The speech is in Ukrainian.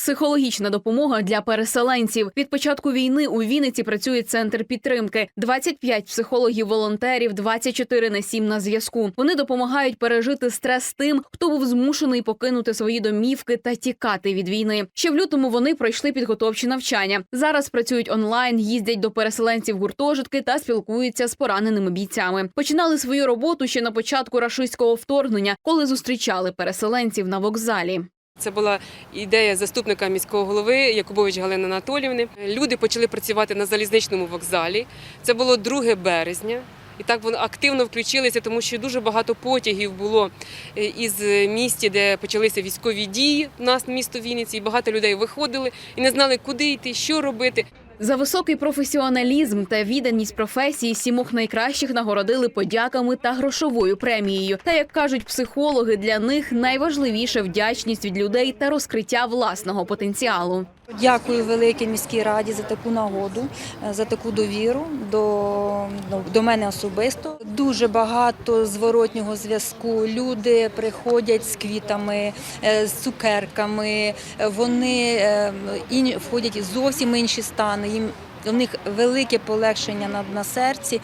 Психологічна допомога для переселенців. Від початку війни у Вінниці працює центр підтримки. 25 психологів-волонтерів, 24 на 7 на зв'язку. Вони допомагають пережити стрес тим, хто був змушений покинути свої домівки та тікати від війни. Ще в лютому вони пройшли підготовчі навчання. Зараз працюють онлайн, їздять до переселенців гуртожитки та спілкуються з пораненими бійцями. Починали свою роботу ще на початку рашистського вторгнення, коли зустрічали переселенців на вокзалі. Це була ідея заступника міського голови Якубович Галини Анатолівни. Люди почали працювати на залізничному вокзалі. Це було 2 березня. І так вони активно включилися, тому що дуже багато потягів було е, із місті, де почалися військові дії. У нас місто Вінниці, і багато людей виходили і не знали, куди йти, що робити. За високий професіоналізм та відданість професії сімох найкращих нагородили подяками та грошовою премією. Та як кажуть психологи, для них найважливіше вдячність від людей та розкриття власного потенціалу. Дякую великій міській раді за таку нагоду, е, за таку довіру до, ну, до мене особисто. Дуже багато зворотнього зв'язку. Люди приходять з квітами, е, з цукерками. Вони е, входять зовсім інші стани. Їм у них велике полегшення на, на серці.